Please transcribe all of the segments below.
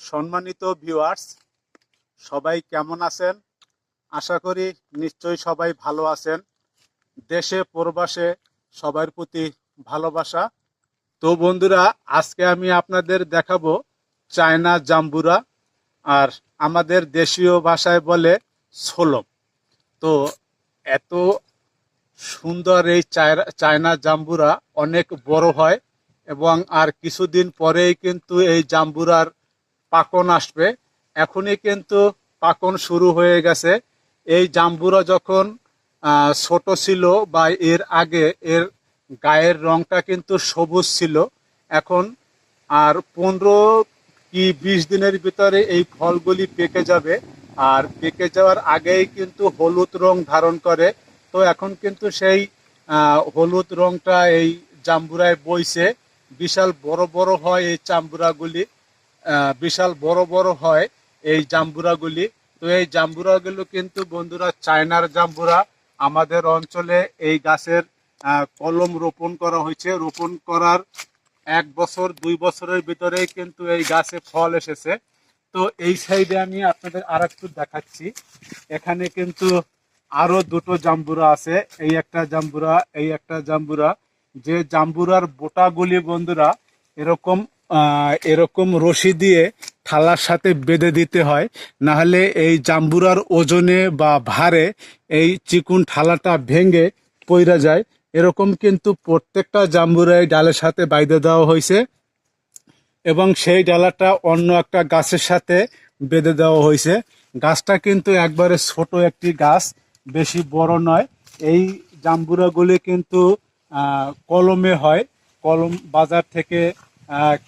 সম্মানিত ভিউয়ার্স সবাই কেমন আছেন? আশা করি নিশ্চয়ই সবাই ভালো আছেন। দেশে, প্রবাসে সবার প্রতি ভালোবাসা। তো বন্ধুরা, আজকে আমি আপনাদের দেখাবো চায়না জাম্বুরা, আর আমাদের দেশীয় ভাষায় বলে সোলম তো এত সুন্দর এই চায়না জাম্বুরা অনেক বড় হয়, এবং আর কিছুদিন পরেই কিন্তু এই জাম্বুরার পাকন আসবে। এখনই কিন্তু পাকন শুরু হয়ে গেছে। এই জাম্বুরা যখন ছোট ছিল বা এর আগে এর গায়ের রংটা কিন্তু সবুজ ছিল, এখন আর পনেরো কি বিশ দিনের ভিতরে এই ফলগুলি পেকে যাবে। আর পেকে যাওয়ার আগেই কিন্তু হলুদ রং ধারণ করে। তো এখন কিন্তু সেই হলুদ রংটা এই জাম্বুরায় বইছে। বিশাল বড় বড় হয় এই চাম্বুরাগুলি বিশাল বড় বড় হয় এই জাম্বুরাগুলি। তো এই জাম্বুরাগুলো কিন্তু বন্ধুরা চায়নার জাম্বুরা। আমাদের অঞ্চলে এই গাছের কলম রোপণ করা হয়েছে। রোপণ করার এক বছর, দুই বছরের ভিতরেই কিন্তু এই গাছে ফল এসেছে। তো এই সাইডে আমি আপনাদের আর একটু দেখাচ্ছি। এখানে কিন্তু আরও দুটো জাম্বুরা আছে। এই একটা জাম্বুরা, এই একটা জাম্বুরা। যে জাম্বুরার বোটাগুলি বন্ধুরা এরকম এরকম রশি দিয়ে থালার সাথে বেঁধে দিতে হয়। না হলে এই জাম্বুরার ওজনে বা ভারে এই চিকুন থালাটা ভেঙে পইরা যায়। এরকম কিন্তু প্রত্যেকটা জাম্বুরাই ডালের সাথে বাইধে দেওয়া হয়েছে এবং সেই ডালাটা অন্য একটা গাছের সাথে বেঁধে দেওয়া হয়েছে। গাছটা কিন্তু একবারে ছোট একটি গাছ, বেশি বড় নয়। এই জাম্বুরাগুলি কিন্তু কলমে হয়। কলম বাজার থেকে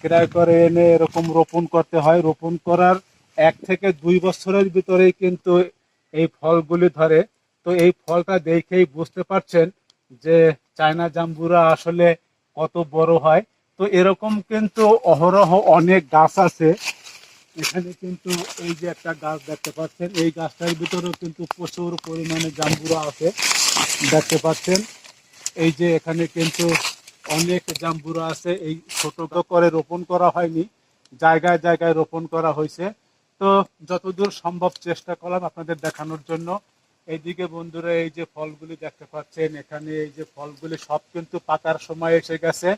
ক্রয় করে এনে এরকম রোপণ করতে হয়। রোপণ করার এক থেকে দুই বছরের ভিতরেই কিন্তু এই ফলগুলি ধরে। তো এই ফলটা দেখেই বুঝতে পারছেন যে চায়না জাম্বুরা আসলে কত বড় হয়। তো এরকম কিন্তু অহরহ অনেক গাছ আছে। এখানে কিন্তু এই যে একটা গাছ দেখতে পাচ্ছেন, এই গাছটার ভিতরেও কিন্তু প্রচুর পরিমাণে জাম্বুরা আছে। দেখতে পাচ্ছেন, এই যে এখানে কিন্তু অনেক জাম্বুরা আছে, এই ছোট করে রোপণ করা হয়নি, জায়গায় জায়গায় রোপণ করা হয়েছে। তো যতদূর সম্ভব চেষ্টা করলাম আপনাদের দেখানোর জন্য। এইদিকে বন্ধুরা, এই যে ফলগুলি দেখতে পাচ্ছেন, এখানে এই যে ফলগুলি সব কিন্তু পাকার সময় এসে গেছে।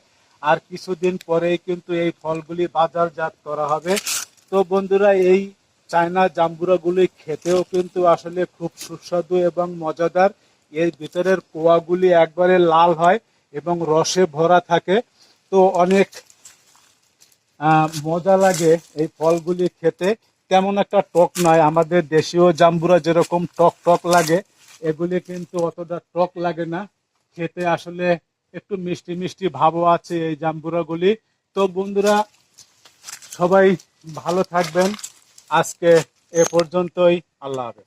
আর কিছুদিন পরেই কিন্তু এই ফলগুলি বাজারজাত করা হবে। তো বন্ধুরা, এই চায়না জাম্বুরাগুলি খেতেও কিন্তু আসলে খুব সুস্বাদু এবং মজাদার। এর ভিতরের কোয়াগুলি একবারে লাল হয়। এবং রসে ভরা থাকে। তো অনেক মজা লাগে এই ফলগুলি খেতে। তেমন একটা টক নয়, আমাদের দেশীয় জাম্বুরা যেরকম টক টক লাগে, এগুলি কিন্তু অতটা টক লাগে না। খেতে আসলে একটু মিষ্টি মিষ্টি ভাবও আছে এই জাম্বুরাগুলি। তো বন্ধুরা, সবাই ভালো থাকবেন। আজকে এ পর্যন্তই, আল্লাহ হাফেজ।